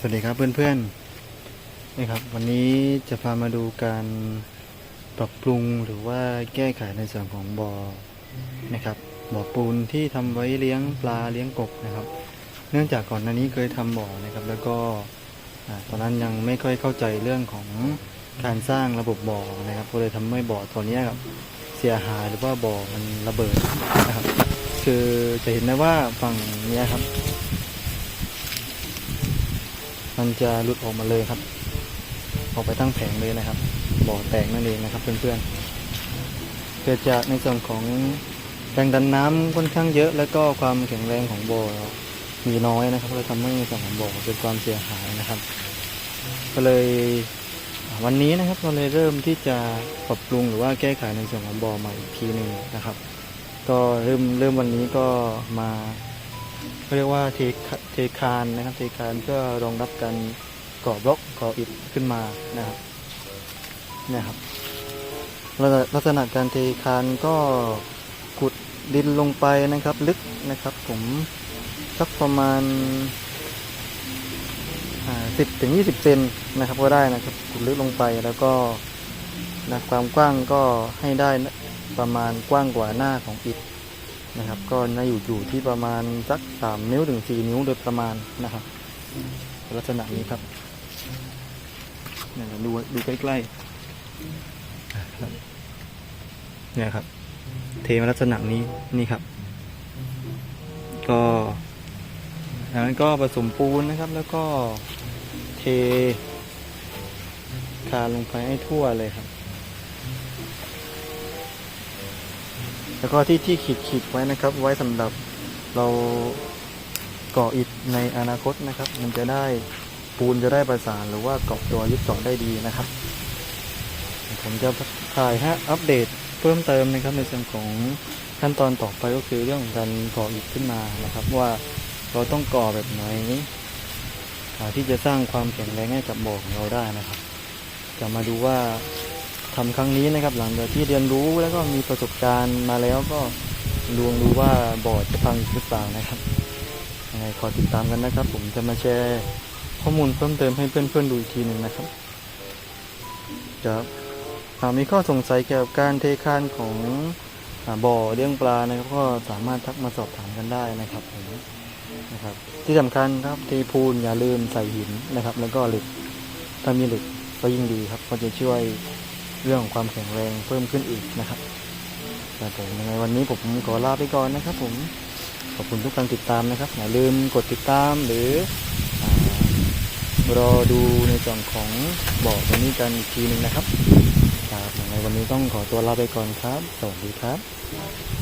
สวัสดีครับเพื่อนๆนี่ครับ วันนี้จะพามาดูการปรับปรุงหรือว่าแก้ไขในส่วนของบ่อนะครับบ่อปูนที่ทำไว้เลี้ยงปลาเลี้ยงกบนะครับ เนื่องจากก่อนหน้านี้เคยทำบ่อนะครับ แล้วก็ตอนนั้นยังไม่ค่อยเข้าใจเรื่องของการสร้างระบบบ่อนะครับก็เลยทำให้บ่อตัวนี้ครับเสียหายหรือว่าบ่อมันระเบิดนะครับ คือจะเห็นได้ว่าฝั่งนี้ครับ มันจะหลุดออกมาเลยครับ ออกไปทั้งแผงเลยนะครับ บ่อแตกนั่นเองนะครับ เพื่อนๆเกิดจากในส่วนของแรงดันน้ำค่อนข้างเยอะ แล้วก็ความแข็งแรงของบ่อมีน้อยนะครับเลยทำให้ส่วนของบ่อเกิดความเสียหายนะครับ ก็เลยวันนี้นะครับเราเลยเริ่มที่จะปรับปรุงหรือว่าแก้ไขในส่วนของบ่อใหม่อีกทีหนึ่งนะครับ ก็เริ่มเริ่มวันนี้ก็มา เขาเรียกว่าเทคเทคานนะครับ เทคานเพื่อรองรับการก่อบล็อกก่ออิฐขึ้นมานะครับนี่ยครับลักษณะการเทคานก็ขุดดินลงไปนะครับ ลึกนะครับ ผมสักประมาณสิบถึงยี่สิบเซนนะครับก็ได้นะครับขุดลึกลงไปแล้วก็นะความกว้างก็ให้ได้ประมาณกว้างกว่าหน้าของอิฐ นะครับ ก็น่าอยู่อยู่ที่ประมาณสักสามนิ้วถึงสี่นิ้วโดยประมาณนะครับ ลักษณะนี้ครับเนี่ยดูดูใกล้ๆเนี่ยครับ เทมาลักษณะนี้นี่ครับ ก็จากนั้นก็ผสมปูนนะครับ แล้วก็เทคาลงไปให้ทั่วเลยครับ แล้วก็ที่ที่ขีดขีดไว้นะครับ ไว้สำหรับเราก่ออิฐในอนาคตนะครับ มันจะได้ปูนจะได้ประสานหรือว่าเกาะตัวยึดเกาะได้ดีนะครับ ผมจะถ่ายฮะอัปเดตเพิ่มเติมนะครับในส่วนของขั้นตอนต่อไปก็คือเรื่องของการก่ออิฐขึ้นมานะครับ ว่าเราต้องก่อแบบไหนที่จะสร้างความแข็งแรงให้กับบ่อของเราได้นะครับ จะมาดูว่า ทำครั้งนี้นะครับ หลังจากที่เรียนรู้แล้วก็มีประสบการณ์มาแล้วก็ลองดูว่าบ่อจะพังหรือเปล่านะครับยังไงขอติดตามกันนะครับ ผมจะมาแชร์ข้อมูลเพิ่มเติมให้เพื่อนๆดูอีกทีหนึ่งนะครับจะหากมีข้อสงสัยเกี่ยวกับการเทคานของอาบ่อเลี้ยงปลานะครับ ก็สามารถทักมาสอบถามกันได้นะครับผมนะครับ ที่สำคัญครับเทปูนอย่าลืมใส่หินนะครับ แล้วก็เหล็กถ้ามีเหล็กก็ยิ่งดีครับก็จะช่วย เรื่องของความแข็งแรงเพิ่มขึ้นอีกนะครับครับผมยังไงวันนี้ผมขอลาไปก่อนนะครับ ผมขอบคุณทุกการติดตามนะครับอย่าลืมกดติดตามหรืออรอดูในส่วนของบอกวันนี้กันอีกทีหนึ่งนะครับครับยังไงวันนี้ต้องขอตัวลาไปก่อนครับ สวัสดีครับ